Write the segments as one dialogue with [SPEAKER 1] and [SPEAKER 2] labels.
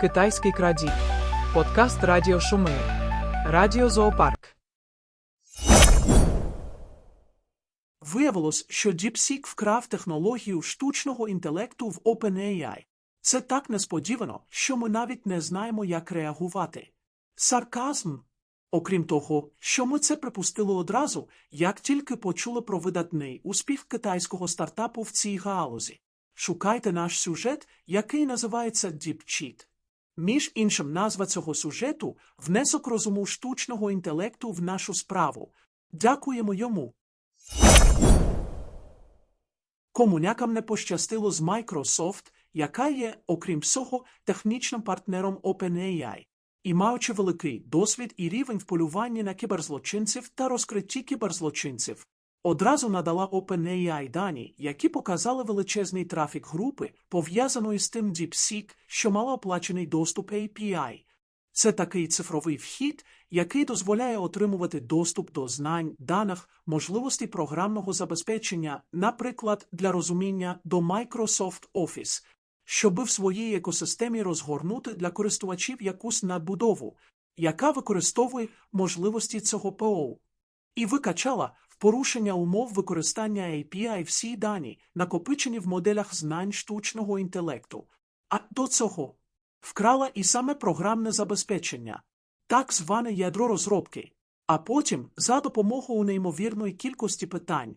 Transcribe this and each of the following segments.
[SPEAKER 1] Китайський крадій. Подкаст Радіо Шуми. Радіо Зоопарк.
[SPEAKER 2] Виявилось, що DeepSeek вкрав технологію штучного інтелекту в OpenAI. Це так несподівано, що ми навіть не знаємо, як реагувати. Сарказм. Окрім того, що ми це припустили одразу, як тільки почули про видатний успіх китайського стартапу в цій галузі. Шукайте наш сюжет, який називається DeepCheat. Між іншим, назва цього сюжету внесок розуму штучного інтелекту в нашу справу. Дякуємо йому. Комунякам не пощастило з Microsoft, яка є, окрім всього, технічним партнером OpenAI, і маючи великий досвід і рівень в полюванні на кіберзлочинців та розкритті кіберзлочинців, одразу надала OpenAI дані, які показали величезний трафік групи, пов'язаної з тим DeepSeek, що мала оплачений доступ API. Це такий цифровий вхід, який дозволяє отримувати доступ до знань, даних, можливостей програмного забезпечення, наприклад, для розуміння до Microsoft Office, щоби в своїй екосистемі розгорнути для користувачів якусь надбудову, яка використовує можливості цього ПО. І викачала порушення умов використання API всі дані, накопичені в моделях знань штучного інтелекту. А до цього вкрала і саме програмне забезпечення, так зване ядро розробки, а потім за допомогою неймовірної кількості питань,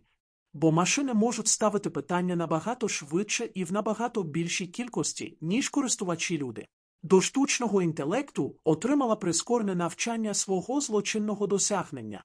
[SPEAKER 2] бо машини можуть ставити питання набагато швидше і в набагато більшій кількості, ніж користувачі люди. До штучного інтелекту отримала прискорене навчання свого злочинного досягнення.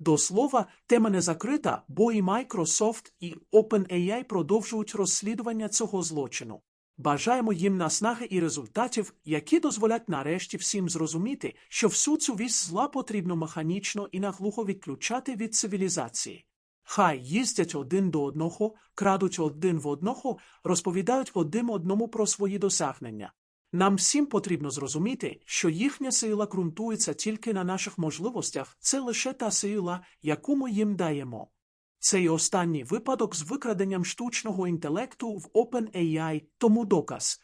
[SPEAKER 2] До слова, тема не закрита, бо і Microsoft, і OpenAI продовжують розслідування цього злочину. Бажаємо їм наснаги і результатів, які дозволять нарешті всім зрозуміти, що всю цю вісь зла потрібно механічно і наглухо відключати від цивілізації. Хай їздять один до одного, крадуть один в одного, розповідають один одному про свої досягнення. Нам всім потрібно зрозуміти, що їхня сила ґрунтується тільки на наших можливостях, це лише та сила, яку ми їм даємо. Цей останній випадок з викраденням штучного інтелекту в OpenAI тому доказ.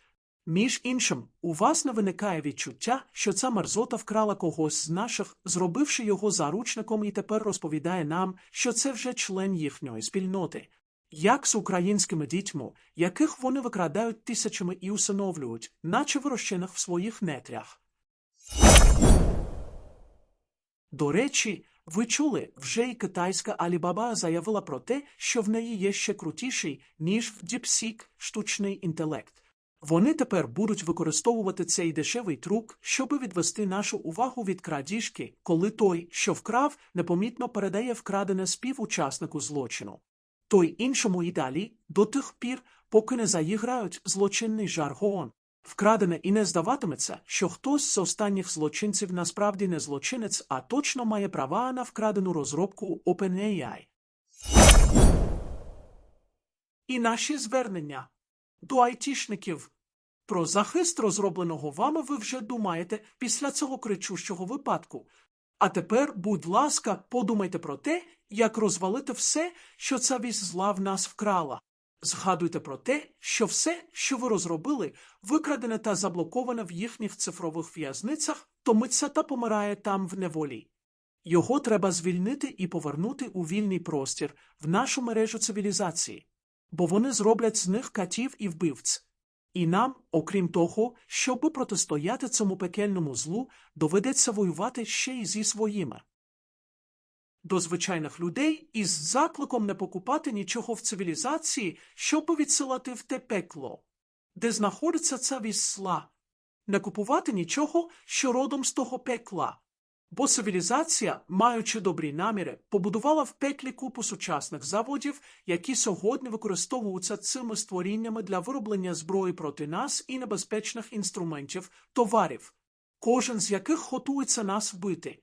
[SPEAKER 2] Між іншим, у вас не виникає відчуття, що ця мерзота вкрала когось з наших, зробивши його заручником і тепер розповідає нам, що це вже член їхньої спільноти. Як з українськими дітьми, яких вони викрадають тисячами і усиновлюють, наче вирощених в своїх нетрях. До речі, ви чули, вже і китайська Alibaba заявила про те, що в неї є ще крутіший, ніж в DeepSeek штучний інтелект. Вони тепер будуть використовувати цей дешевий трюк, щоби відвести нашу увагу від крадіжки, коли той, що вкрав, непомітно передає вкрадене співучаснику злочину. Той іншому і далі, до тих пір, поки не заіграють злочинний жаргон. Вкрадене і не здаватиметься, що хтось з останніх злочинців насправді не злочинець, а точно має права на вкрадену розробку OpenAI. І наші звернення до айтішників. Про захист розробленого вами ви вже думаєте після цього кричущого випадку. А тепер, будь ласка, подумайте про те, як розвалити все, що ця вісь зла в нас вкрала. Згадуйте про те, що все, що ви розробили, викрадене та заблоковане в їхніх цифрових в'язницях, томиться та помирає там в неволі. Його треба звільнити і повернути у вільний простір, в нашу мережу цивілізації, бо вони зроблять з них катів і вбивць. І нам, окрім того, щоб протистояти цьому пекельному злу, доведеться воювати ще й зі своїми. До звичайних людей із закликом не покупати нічого в цивілізації, щоб відсилати в те пекло, де знаходиться ця вісла, не купувати нічого, що родом з того пекла. Бо цивілізація, маючи добрі наміри, побудувала в петлі купу сучасних заводів, які сьогодні використовуються цими створіннями для вироблення зброї проти нас і небезпечних інструментів, товарів, кожен з яких готується нас вбити.